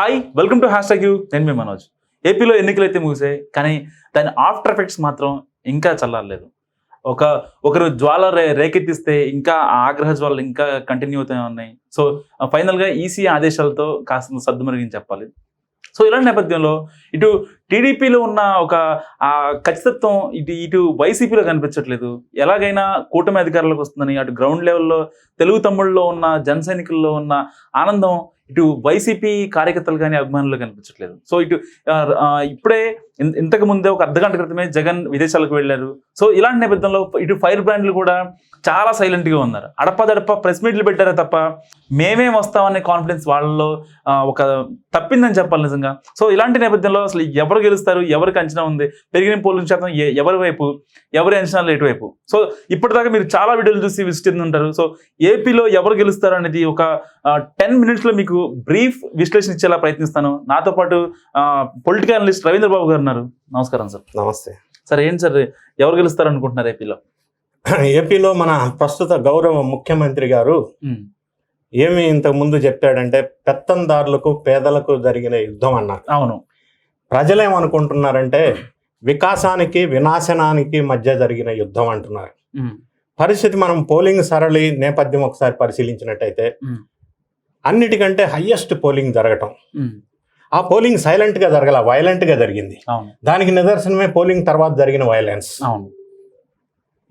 Hi welcome to hashtag you నేను మీ మనోజ్. ఏపీలో ఎన్నికలు అయితే ముగిసాయి కానీ దాని ఆఫ్టర్ ఎఫెక్ట్స్ మాత్రం ఇంకా చల్లారలేదు. ఒక ఒకరు జ్వాల రే రేకెత్తిస్తే ఇంకా ఆ ఆగ్రహ జ్వాలలు ఇంకా కంటిన్యూ అవుతూనే ఉన్నాయి. సో ఫైనల్గా ఈసీ ఆదేశాలతో కాస్త సర్దుమరిగించి చెప్పాలి. సో ఇలాంటి నేపథ్యంలో ఇటు టీడీపీలో ఉన్న ఒక ఆ ఖచ్చితత్వం ఇటు ఇటు వైసీపీలో కనిపించట్లేదు. ఎలాగైనా కూటమి అధికారులకు వస్తుందని అటు గ్రౌండ్ లెవెల్లో తెలుగు తమ్ముళ్ళలో ఉన్న జనసైనికుల్లో ఉన్న ఆనందం ఇటు వైసీపీ కార్యకర్తలు కానీ అభిమానులు కనిపించట్లేదు. సో ఇటు ఇప్పుడే ఇంతకు ముందే ఒక అర్ధ గంట క్రితమే జగన్ విదేశాలకు వెళ్ళారు. సో ఇలాంటి నేపథ్యంలో ఇటు ఫైర్ బ్రాండ్లు కూడా చాలా సైలెంట్గా ఉన్నారు. అడపదడప ప్రెస్ మీట్లు పెట్టారే తప్ప మేమేం వస్తామనే కాన్ఫిడెన్స్ వాళ్ళలో ఒక తప్పిందని చెప్పాలి నిజంగా. సో ఇలాంటి నేపథ్యంలో అసలు ఎవరు గెలుస్తారు? ఎవరికి అంచనా ఉంది? పెరిగిన పోలింగ్ శాతం ఎవరి వైపు? ఎవరి అంచనాలు ఎటువైపు? సో ఇప్పటిదాకా మీరు చాలా వీడియోలు చూసి విసిట్ ఉంటారు. సో ఏపీలో ఎవరు గెలుస్తారు అనేది ఒక టెన్ మినిట్స్లో మీకు బ్రీఫ్ విశ్లేషణ ఇచ్చేలా ప్రయత్నిస్తాను. నాతో పాటు పొలిటికల్ అనలిస్ట్ రవీంద్ర బాబు గారు ఉన్నారు. నమస్కారం సార్. నమస్తే. సార్ ఏంటి సార్? ఎవరు గెలుస్తారు అనుకుంటున్నారు ఏపీలో? ఏపీలో మన ప్రస్తుత గౌరవ ముఖ్యమంత్రి గారు ఏమి ఇంతకు ముందు చెప్పాడంటే పెత్తందారులకు పేదలకు జరిగిన యుద్ధం అన్నారు. అవును. ప్రజలు ఏమనుకుంటున్నారంటే వికాసానికి వినాశనానికి మధ్య జరిగిన యుద్ధం అంటున్నారు. పరిస్థితి మనం పోలింగ్ సరళి నేపథ్యం ఒకసారి పరిశీలించినట్టయితే అన్నిటికంటే హయ్యెస్ట్ పోలింగ్ జరగటం. ఆ పోలింగ్ సైలెంట్గా జరగల వైలెంట్గా జరిగింది దానికి నిదర్శనమే పోలింగ్ తర్వాత జరిగిన వైలెన్స్.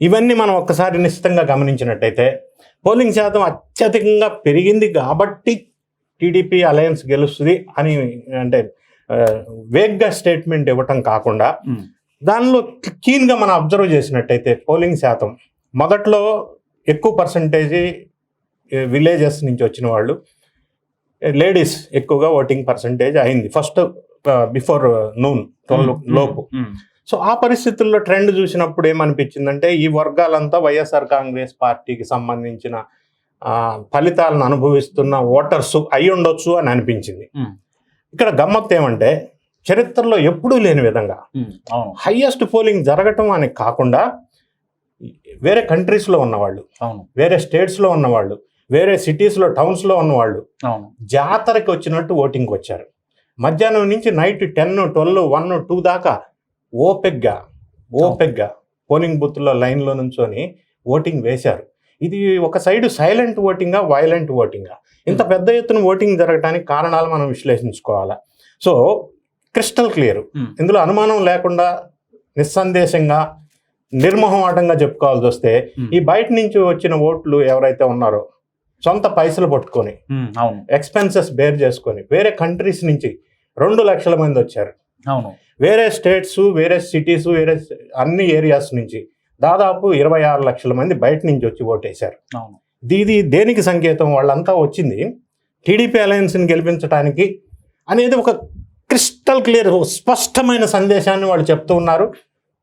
ఇవన్నీ మనం ఒక్కసారి నిశ్చితంగా గమనించినట్టయితే పోలింగ్ శాతం అత్యధికంగా పెరిగింది కాబట్టి టీడీపీ అలయన్స్ గెలుస్తుంది అని అంటే వేగ్గా స్టేట్మెంట్ ఇవ్వటం కాకుండా దానిలో కీన్గా మనం అబ్జర్వ్ చేసినట్టయితే పోలింగ్ శాతం. మొదట్లో ఎక్కువ పర్సంటేజీ విలేజెస్ నుంచి వచ్చిన వాళ్ళు లేడీస్ ఎక్కువగా ఓటింగ్ పర్సంటేజ్ అయింది. ఫస్ట్ బిఫోర్ నూన్ లోపు. సో ఆ పరిస్థితుల్లో ట్రెండ్ చూసినప్పుడు ఏమనిపించిందంటే ఈ వర్గాలంతా వైఎస్ఆర్ కాంగ్రెస్ పార్టీకి సంబంధించిన ఫలితాలను అనుభవిస్తున్న ఓటర్స్ అయి ఉండొచ్చు అని అనిపించింది. ఇక్కడ గమ్మత్తు ఏమంటే చరిత్రలో ఎప్పుడూ లేని విధంగా హయ్యెస్ట్ పోలింగ్ జరగటం అని కాకుండా వేరే కంట్రీస్లో ఉన్నవాళ్ళు వేరే స్టేట్స్లో ఉన్నవాళ్ళు వేరే సిటీస్లో టౌన్స్లో ఉన్నవాళ్ళు జాతరకి వచ్చినట్టు ఓటింగ్కి వచ్చారు. మధ్యాహ్నం నుంచి night ten twelve one two దాకా ఓపెక్గా ఓపెక్గా పోలింగ్ బూత్లో లైన్లో నుంచొని ఓటింగ్ వేశారు. ఇది ఒక సైడ్ సైలెంట్ ఓటింగా వైలెంట్ ఓటింగా. ఇంత పెద్ద ఎత్తున ఓటింగ్ జరగడానికి కారణాలు మనం విశ్లేషించుకోవాలి? So crystal clear. ఉమ్, ఇందులో అనుమానం లేకుండా నిస్సందేశంగా నిర్మోహమాటంగా చెప్పుకోవాల్సి వస్తే ఉమ్, ఈ బయట నుంచి వచ్చిన ఓట్లు ఎవరైతే ఉన్నారో సొంత పైసలు పట్టుకొని ఎక్స్పెన్సెస్ బేర్ చేసుకొని వేరే కంట్రీస్ నుంచి రెండు లక్షల మంది వచ్చారు. అవును. వేరే స్టేట్స్ వేరే సిటీస్ వేరే అన్ని ఏరియాస్ నుంచి దాదాపు ఇరవై ఆరు లక్షల మంది బయట నుంచి వచ్చి ఓటేశారు అవును. ఇది దేనికి సంకేతం? వాళ్ళంతా వచ్చింది టీడీపీ అలయన్స్ని గెలిపించడానికి అనేది ఒక క్రిస్టల్ క్లియర్ స్పష్టమైన సందేశాన్ని వాళ్ళు చెప్తూ ఉన్నారు.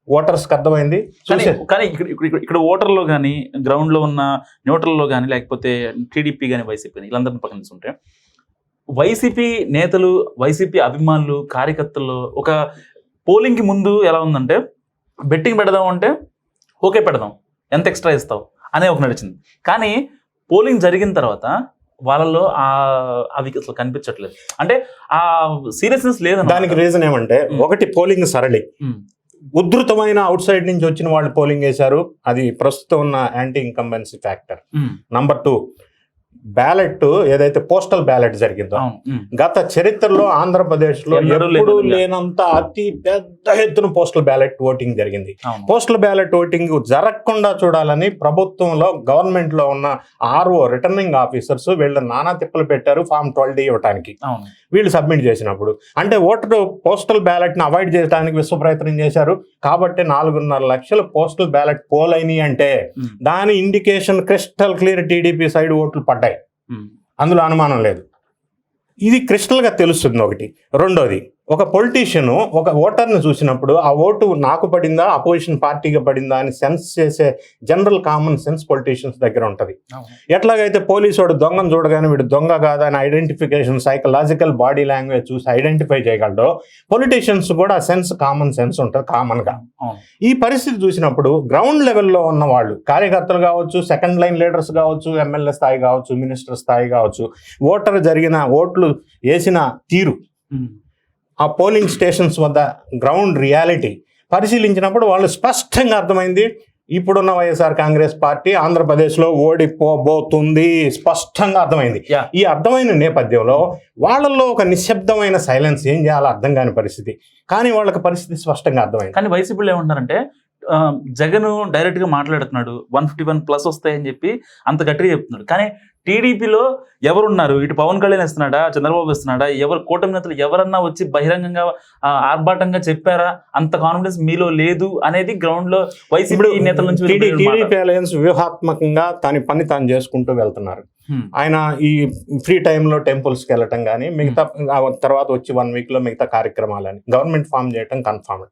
ఓటర్స్కి అర్థమైంది. కానీ ఇక్కడ ఇక్కడ ఇక్కడ ఓటర్లో కానీ గ్రౌండ్లో ఉన్న న్యూట్రల్లో కానీ లేకపోతే టీడీపీ కానీ వైసీపీ కానీ వీళ్ళందరిని పక్కన తీసుకుంటే వైసీపీ నేతలు వైసీపీ అభిమానులు కార్యకర్తలు ఒక పోలింగ్కి ముందు ఎలా ఉందంటే బెట్టింగ్ పెడదాం అంటే ఓకే పెడదాం. ఎంత ఎక్స్ట్రా ఇస్తావు? అనే ఒక నడిచింది. కానీ పోలింగ్ జరిగిన తర్వాత వాళ్ళలో ఆ అవి అసలు కనిపించట్లేదు. అంటే ఆ సీరియస్నెస్ లేదు దానికి రీజన్ ఏమంటే. ఒకటి పోలింగ్ సరళి. ఉధృతమైన అవుట్ సైడ్ నుంచి వచ్చిన వాళ్ళు పోలింగ్ వేశారు. అది ప్రస్తుతం ఉన్న anti incumbency factor number two ballot ఏదైతే పోస్టల్ బ్యాలెట్ జరిగిందో గత చరిత్రలో ఆంధ్రప్రదేశ్లో ఎప్పుడూ. లేనంత అతి పెద్ద ఎత్తున పోస్టల్ బ్యాలెట్ ఓటింగ్ జరిగింది. పోస్టల్ బ్యాలెట్ ఓటింగ్ జరగకుండా చూడాలని ప్రభుత్వంలో గవర్నమెంట్లో ఉన్న ఆర్ఓ రిటర్నింగ్ ఆఫీసర్స్ వీళ్ళ నానా తిప్పలు పెట్టారు ఫామ్ ట్వెల్వ్ ఇవ్వడానికి అవును. వీళ్ళు సబ్మిట్ చేసినప్పుడు. అంటే ఓటర్ పోస్టల్ బ్యాలెట్ని అవాయిడ్ చేయడానికి విశ్వ ప్రయత్నం చేశారు. కాబట్టి నాలుగున్నర లక్షల పోస్టల్ బ్యాలెట్ పోల్ అయినాయి అంటే దాని indication crystal clear TDP side ఓట్లు పడ్డాయి. అందులో అనుమానం లేదు. ఇది క్రిస్టల్గా తెలుస్తుంది ఒకటి. రెండోది ఒక పొలిటీషియన్ ఒక ఓటర్ని చూసినప్పుడు ఆ ఓటు నాకు పడిందా అపోజిషన్ పార్టీగా పడిందా అని సెన్స్ చేసే జనరల్ కామన్ సెన్స్ పొలిటీషియన్స్ దగ్గర ఉంటుంది. ఎట్లాగైతే పోలీసు వాడు దొంగను చూడగానే వీడు దొంగ కాదా అని ఐడెంటిఫికేషన్ సైకలాజికల్ బాడీ లాంగ్వేజ్ చూసి ఐడెంటిఫై చేయగలడు పొలిటీషియన్స్ కూడా సెన్స్ కామన్ సెన్స్ ఉంటుంది కామన్గా ఈ పరిస్థితి చూసినప్పుడు గ్రౌండ్ లెవెల్లో ఉన్న వాళ్ళు కార్యకర్తలు కావచ్చు సెకండ్ లైన్ లీడర్స్ కావచ్చు ఎమ్మెల్యే స్థాయి కావచ్చు మినిస్టర్ స్థాయి కావచ్చు ఓటర్ జరిగిన ఓట్లు వేసిన తీరు. ఆ పోలింగ్ స్టేషన్స్ వద్ద గ్రౌండ్ రియాలిటీ పరిశీలించినప్పుడు వాళ్ళు స్పష్టంగా అర్థమైంది. ఇప్పుడున్న వైఎస్ఆర్ కాంగ్రెస్ పార్టీ ఆంధ్రప్రదేశ్లో ఓడిపోబోతుంది. స్పష్టంగా అర్థమైంది. ఈ అర్థమైన నేపథ్యంలో వాళ్ళల్లో ఒక నిశ్శబ్దమైన సైలెన్స్ ఏం చేయాలో అర్థం కాని పరిస్థితి. కానీ వాళ్ళకి పరిస్థితి స్పష్టంగా అర్థమైంది. కానీ వైసీపీలో ఏమంటారంటే జగన్ డైరెక్ట్గా మాట్లాడుతున్నాడు. వన్ ఫిఫ్టీ వన్ ప్లస్ వస్తాయని చెప్పి అంత గట్టిగా చెప్తున్నాడు. కానీ టీడీపీలో ఎవరున్నారు? ఇటు పవన్ కళ్యాణ్ ఇస్తున్నాడా చంద్రబాబు ఇస్తున్నాడా ఎవరు కూటమి నేతలు ఎవరన్నా వచ్చి బహిరంగంగా ఆర్భాటంగా చెప్పారా? అంత కాన్ఫిడెన్స్ మీలో లేదు అనేది గ్రౌండ్లో వైసీపీ నేతల నుంచి. టీడీపీ అలయన్స్ వ్యూహాత్మకంగా తన పని తాను చేసుకుంటూ వెళ్తున్నారు. ఆయన ఈ ఫ్రీ టైంలో టెంపుల్స్కి వెళ్ళటం కానీ మిగతా తర్వాత వచ్చి వన్ వీక్లో మిగతా కార్యక్రమాలని గవర్నమెంట్ ఫామ్ చేయటం కన్ఫర్మ్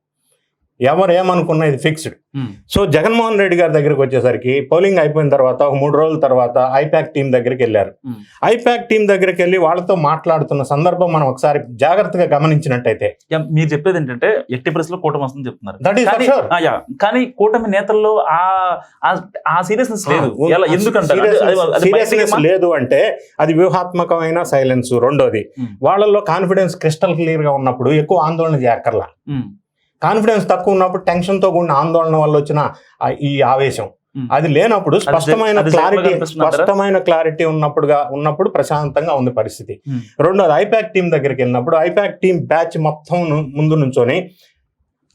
ఎవరు ఏమనుకున్నా ఇది ఫిక్స్డ్ హ్మ్. సో జగన్మోహన్ రెడ్డి గారి దగ్గరికి వచ్చేసరికి పోలింగ్ అయిపోయిన తర్వాత ఒక మూడు రోజుల తర్వాత ఐపాక్ టీం దగ్గరికి వెళ్ళారు. హ్మ్. ఐపాక్ టీం దగ్గరికి వెళ్ళి వాళ్ళతో మాట్లాడుతున్న సందర్భం మనం ఒకసారి జాగ్రత్తగా గమనించినట్టయితే. మీరు చెప్పేది ఏంటంటే ఎట్టి పరిస్థితుల్లో కూటమి వస్తుందని చెప్తున్నారు. కానీ కూటమి నేతల్లో ఆ సీరియస్నెస్ లేదు. సీరియస్నెస్? లేదు అంటే అది వ్యూహాత్మకమైన సైలెన్స్ రెండోది. Hmm. వాళ్ళల్లో కాన్ఫిడెన్స్ క్రిస్టల్ క్లియర్గా ఉన్నప్పుడు ఎక్కువ ఆందోళన చేయక్కర్లా కాన్ఫిడెన్స్ తక్కువ ఉన్నప్పుడు టెన్షన్తో కూడిన ఆందోళన వల్ల వచ్చిన ఈ ఆవేశం. అది లేనప్పుడు స్పష్టమైన క్లారిటీ? స్పష్టమైన క్లారిటీ ఉన్నప్పుడుగా ఉన్నప్పుడు ప్రశాంతంగా ఉంది పరిస్థితి. రెండోది ఐపాక్ టీం దగ్గరికి వెళ్ళినప్పుడు ఐపాక్ టీం బ్యాచ్ మొత్తం ముందు నుంచొని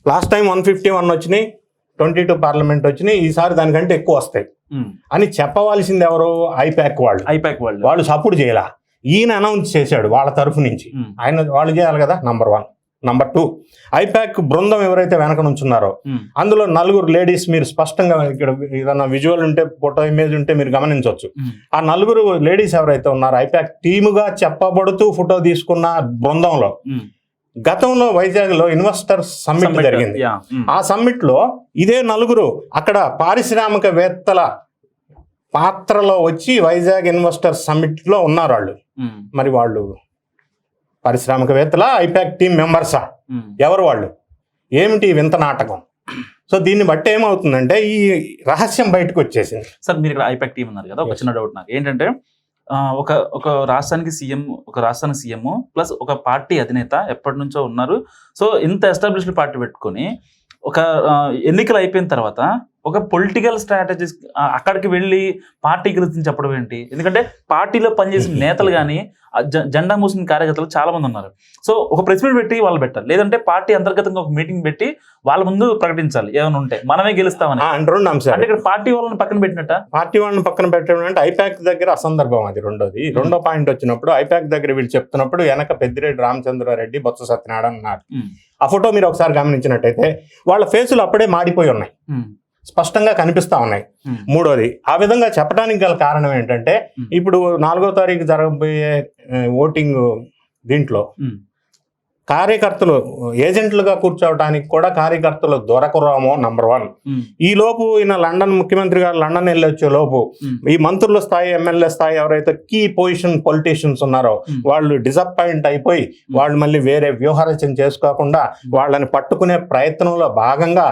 last time one fifty one వచ్చినాయి ట్వంటీ టూ పార్లమెంట్ వచ్చినాయి ఈసారి దానికంటే ఎక్కువ వస్తాయి. అని చెప్పవలసింది ఎవరు ఐపాక్ వాళ్ళు. ఐపాక్ వాళ్ళు. వాళ్ళు సపోర్ట్ చేయాల. ఈయన అనౌన్స్ చేశాడు వాళ్ళ తరఫు నుంచి. ఆయన వాళ్ళు చేయాలి కదా number one. Number two IPAC బృందం ఎవరైతే వెనక నుంచున్నారో ఉమ్, అందులో నలుగురు లేడీస్ మీరు స్పష్టంగా ఇక్కడ ఏదైనా విజువల్ ఉంటే ఫోటో ఇమేజ్ ఉంటే మీరు గమనించవచ్చు. ఉమ్, ఆ నలుగురు లేడీస్ ఎవరైతే ఉన్నారో ఐపాక్ టీముగా చెప్పబడుతూ ఫోటో తీసుకున్న బృందంలో ఉమ్. గతంలో వైజాగ్లో ఇన్వెస్టర్ సమ్మిట్ జరిగింది. ఆ సమ్మిట్లో ఇదే నలుగురు అక్కడ పారిశ్రామికవేత్తల పాత్రలో వచ్చి వైజాగ్ ఇన్వెస్టర్ సమ్మిట్లో ఉన్నారు వాళ్ళు. మరి వాళ్ళు పారిశ్రామికవేత్తల ఐపాక్ టీం మెంబర్సా. ఎవరు వాళ్ళు? ఏమిటి వింత నాటకం? సో దీన్ని బట్టి ఏమవుతుందంటే ఈ రహస్యం బయటకు వచ్చేసింది సార్ మీరు ఇక్కడ ఐపాక్ టీం ఉన్నారు కదా ఒక. చిన్న డౌట్ నాకు. ఏంటంటే ఒక ఒక రాష్ట్రానికి సీఎం ఒక రాష్ట్రానికి సీఎం ప్లస్ ఒక పార్టీ అధినేత ఎప్పటి నుంచో ఉన్నారు. సో ఇంత ఎస్టాబ్లిష్డ్ పార్టీ పెట్టుకొని ఒక ఎన్నికలు అయిపోయిన తర్వాత ఒక పొలిటికల్ స్ట్రాటజీస్ అక్కడికి వెళ్ళి పార్టీ గురించి చెప్పడం ఏంటి? ఎందుకంటే పార్టీలో పనిచేసిన నేతలు కానీ జెండా మూసిన కార్యకర్తలు చాలా మంది ఉన్నారు. సో ఒక ప్రెస్ మీట్ పెట్టి వాళ్ళు పెట్టాలి. లేదంటే పార్టీ అంతర్గతంగా ఒక మీటింగ్ పెట్టి వాళ్ళ ముందు ప్రకటించాలి. ఏమైనా ఉంటే మనమే గెలుస్తామని. ఆ, అంటే ఇక్కడ పార్టీ వాళ్ళని పక్కన పెట్టినట్ట? పార్టీ వాళ్ళని పక్కన పెట్టడం అంటే ఐపాక్ దగ్గర అసందర్భం అది రెండోది. రెండో పాయింట్ వచ్చినప్పుడు ఐపాక్ దగ్గర వీళ్ళు చెప్తున్నప్పుడు వెనక పెద్దిరెడ్డి రామచంద్రారెడ్డి బొత్స సత్యనారాయణ అన్నారు ఆ ఫోటో మీరు ఒకసారి గమనించినట్టయితే వాళ్ళ ఫేసులు అప్పుడే మాడిపోయి ఉన్నాయి. స్పష్టంగా కనిపిస్తా ఉన్నాయి. మూడోది ఆ విధంగా చెప్పడానికి గల కారణం ఏంటంటే. ఇప్పుడు నాలుగో తారీఖు జరగబోయే ఓటింగ్ దీంట్లో కార్యకర్తలు ఏజెంట్లుగా కూర్చోవడానికి కూడా కార్యకర్తలు దొరకరామో నంబర్ వన్. ఈ లోపు ఈయన లండన్ ముఖ్యమంత్రి గారు లండన్ వెళ్ళి వచ్చే లోపు ఈ మంత్రుల స్థాయి ఎమ్మెల్యే స్థాయి ఎవరైతే కీ పొజిషన్ పొలిటీషియన్స్ ఉన్నారో. వాళ్ళు డిసప్పాయింట్ అయిపోయి వాళ్ళు మళ్ళీ వేరే వ్యూహరచన చేసుకోకుండా వాళ్ళని పట్టుకునే ప్రయత్నంలో భాగంగా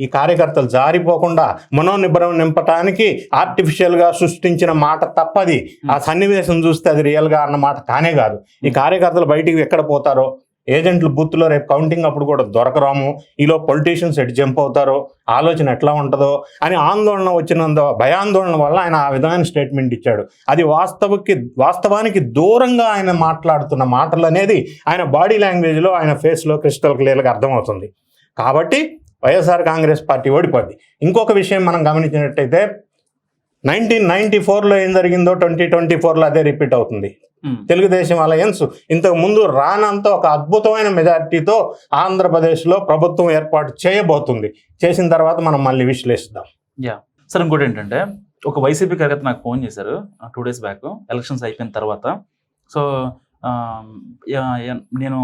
ఈ కార్యకర్తలు జారిపోకుండా మనోనిబ్బరం నింపటానికి ఆర్టిఫిషియల్గా సృష్టించిన మాట తప్పది. ఆ సన్నివేశం చూస్తే అది రియల్గా అన్న మాట కానే కాదు. ఈ కార్యకర్తలు బయటికి ఎక్కడ పోతారో ఏజెంట్లు బూత్లో రేపు కౌంటింగ్ అప్పుడు కూడా దొరకరాము. ఈలో పొలిటీషియన్స్ ఎటు జంప్ అవుతారో ఆలోచన ఎట్లా ఉంటుందో అని ఆందోళన వచ్చినంత భయాందోళన వల్ల ఆయన ఆ విధమైన స్టేట్మెంట్ ఇచ్చాడు. అది వాస్తవకి వాస్తవానికి దూరంగా ఆయన మాట్లాడుతున్న మాటలు అనేది ఆయన బాడీ లాంగ్వేజ్లో ఆయన ఫేస్లో క్రిస్టల్ క్లియర్గా అర్థమవుతుంది. కాబట్టి వైఎస్ఆర్ కాంగ్రెస్ పార్టీ ఓడిపోద్ది. ఇంకొక విషయం మనం గమనించినట్టయితే నైన్టీన్ నైన్టీ ఫోర్లో ఏం జరిగిందో ట్వంటీ ట్వంటీ ఫోర్లో అదే రిపీట్ అవుతుంది. ఉమ్, తెలుగుదేశం అలయన్స్ ఇంతకు ముందు రానంత ఒక అద్భుతమైన మెజారిటీతో ఆంధ్రప్రదేశ్లో ప్రభుత్వం ఏర్పాటు చేయబోతుంది. చేసిన తర్వాత మనం మళ్ళీ విశ్లేషిద్దాం. యా సార్ ఇంకోటి ఏంటంటే ఒక వైసీపీ కార్యకర్త నాకు ఫోన్ చేశారు టూ డేస్ బ్యాక్ ఎలక్షన్స్ అయిపోయిన తర్వాత. సో నేను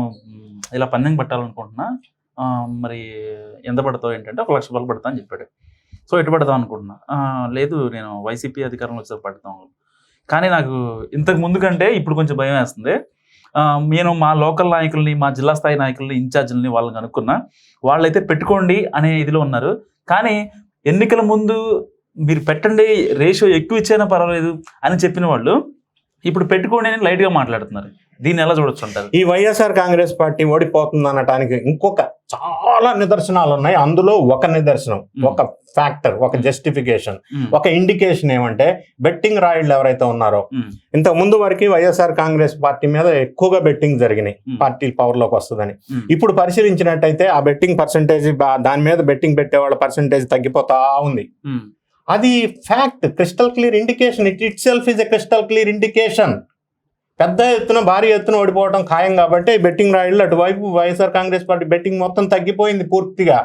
ఇలా పందెం పట్టాలనుకుంటున్నా మరి ఎంత పడతావు ఏంటంటే ఒక లక్ష రూపాయలు పడతా అని చెప్పాడు. సో ఎటు పడతాం అనుకుంటున్నా? లేదు నేను వైసీపీ అధికారంలో వచ్చేసరికి పడతాం. కానీ నాకు ఇంతకు ముందు కంటే ఇప్పుడు కొంచెం భయం వేస్తుంది. నేను మా లోకల్ నాయకుల్ని మా జిల్లా స్థాయి నాయకుల్ని ఇన్ఛార్జీలని వాళ్ళని కనుక్కున్నా వాళ్ళైతే పెట్టుకోండి అనే ఇదిలో ఉన్నారు. కానీ ఎన్నికల ముందు మీరు పెట్టండి రేషియో ఎక్కువ ఇచ్చైనా పర్వాలేదు అని చెప్పిన వాళ్ళు ఇప్పుడు పెట్టుకోండి అని లైట్గా మాట్లాడుతున్నారు. దీన్ని ఎలా చూడొచ్చు అంటారు? ఈ వైఎస్ఆర్ కాంగ్రెస్ పార్టీ ఓడిపోతుంది అనటానికి ఇంకొక చాలా నిదర్శనాలు ఉన్నాయి అందులో ఒక నిదర్శనం. ఒక ఫ్యాక్టర్ ఒక జస్టిఫికేషన్ ఒక ఇండికేషన్ ఏమంటే బెట్టింగ్ రాయిళ్ళు ఎవరైతే ఉన్నారో. ఇంతకు ముందు వరకు వైఎస్ఆర్ కాంగ్రెస్ పార్టీ మీద ఎక్కువగా బెట్టింగ్ జరిగినాయి. పార్టీ పవర్లోకి వస్తుందని ఇప్పుడు పరిశీలించినట్టయితే ఆ బెట్టింగ్ పర్సంటేజ్ దాని మీద బెట్టింగ్ పెట్టే వాళ్ళ పర్సంటేజ్ తగ్గిపోతా ఉంది. అది fact crystal clear indication it itself is a crystal clear indication. పెద్ద ఎత్తున భారీ ఎత్తున ఓడిపోవడం ఖాయం కాబట్టి బెట్టింగ్ రాయిళ్ళు అటువైపు వైఎస్ఆర్ కాంగ్రెస్ పార్టీ బెట్టింగ్ మొత్తం తగ్గిపోయింది పూర్తిగా.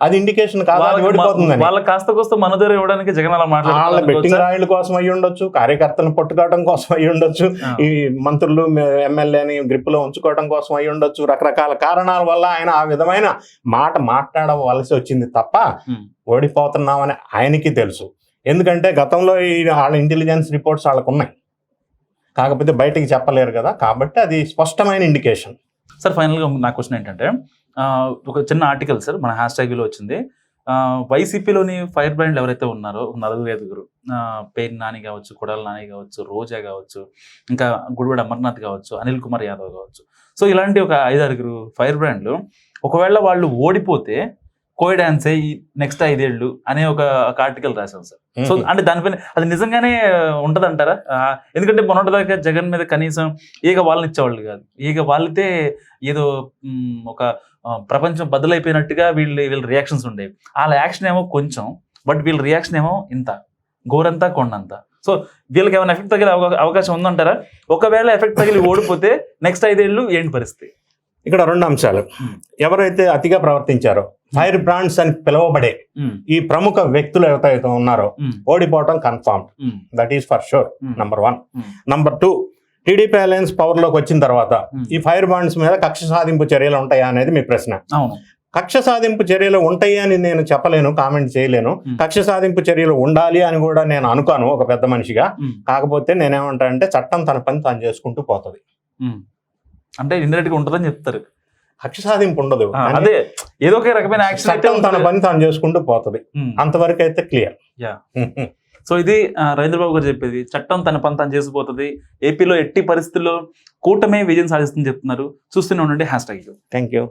అది ఇండికేషన్ కాదు? ఓడిపోతుందని. వాళ్ళ కాస్త కోస్త మన దగ్గర ఇవ్వడానికి జగన్ అలా వాళ్ళ బెట్టింగ్ రాయిల కోసం అయి ఉండొచ్చు కార్యకర్తలను పట్టుకోవడం కోసం అయి ఉండొచ్చు. ఈ మంత్రులు ఎమ్మెల్యేని గ్రిప్లో ఉంచుకోవడం కోసం అయి ఉండొచ్చు. రకరకాల కారణాల వల్ల ఆయన ఆ విధమైన మాట మాట్లాడవలసి వచ్చింది తప్ప ఓడిపోతున్నామని ఆయనకి తెలుసు. ఎందుకంటే గతంలో ఈ వాళ్ళ ఇంటెలిజెన్స్ రిపోర్ట్స్ వాళ్ళకు ఉన్నాయి కాకపోతే బయటికి చెప్పలేరు కదా. కాబట్టి అది స్పష్టమైన ఇండికేషన్ సార్ ఫైనల్గా నా క్వశ్చన్ ఏంటంటే ఒక చిన్న ఆర్టికల్ సార్ మన హ్యాష్ ట్యాగ్లో వచ్చింది వైసీపీలోని ఫైర్ బ్రాండ్లు ఎవరైతే ఉన్నారో నలుగురు ఐదుగురు పేరు నాని కావచ్చు కొడాల నాని కావచ్చు రోజా కావచ్చు ఇంకా గుడివాడ అమర్నాథ్ కావచ్చు అనిల్ కుమార్ యాదవ్ కావచ్చు. సో ఇలాంటి ఒక ఐదారుగురు ఫైర్ బ్రాండ్లు ఒకవేళ వాళ్ళు ఓడిపోతే కోయి డాన్సే నెక్స్ట్ ఐదేళ్ళు అనే ఒక ఆర్టికల్ రాశాను సార్. సో అంటే దానిపైన అది నిజంగానే ఉంటదంటారా? ఆ, ఎందుకంటే మొన్నటిదాకా జగన్ మీద కనీసం ఈగ వాళ్ళని ఇచ్చేవాళ్ళు కాదు. ఈగ వాళ్ళతే ఏదో ఒక ప్రపంచం బదులైపోయినట్టుగా వీళ్ళు వీళ్ళ రియాక్షన్స్ ఉండేవి. వాళ్ళ యాక్షన్ ఏమో కొంచెం బట్ వీళ్ళ రియాక్షన్ ఏమో ఇంత. గోరంతా కొండంత. సో వీళ్ళకి ఏమైనా ఎఫెక్ట్ తగిలే అవకా- అవకాశం ఉందంటారా? ఒకవేళ ఎఫెక్ట్ తగిలి ఓడిపోతే నెక్స్ట్ ఐదేళ్ళు ఏంటి పరిస్థితి? ఇక్కడ రెండు అంశాలు. ఎవరైతే అతిగా ప్రవర్తించారో ఫైర్ బ్రాండ్స్ అని పిలువబడే ఈ ప్రముఖ వ్యక్తులు ఎవరైతే ఉన్నారో ఓడిపోవటం confirm that is for sure number one number two TDP alliance పవర్లోకి వచ్చిన తర్వాత. ఈ ఫైర్ బాండ్స్ మీద కక్ష సాధింపు చర్యలు ఉంటాయా అనేది మీ ప్రశ్న. కక్ష సాధింపు చర్యలు ఉంటాయి అని నేను చెప్పలేను కామెంట్ చేయలేను. కక్ష సాధింపు చర్యలు ఉండాలి అని కూడా నేను అనుకోను ఒక పెద్ద మనిషిగా. కాకపోతే నేనేమంటా అంటే చట్టం తన పని తాను చేసుకుంటూ పోతుంది. అంటే ఇండైరెక్ట్గా ఉంటుందని చెప్తారు. కక్ష సాధింపు ఉండదు. అదే ఏదో ఒక రకమైన యాక్షన్ తన. పని తాను చేసుకుంటూ పోతుంది. అంతవరకు అయితే క్లియర్. సో ఇది రవీంద్రబాబు గారు చెప్పేది చట్టం తన పని తాను చేసిపోతుంది ఏపీలో ఎట్టి పరిస్థితుల్లో కూటమే విజయం సాధిస్తుందని చెప్తున్నారు. చూస్తూనే ఉండండి హ్యాష్ ట్యాగ్ థ్యాంక్ యూ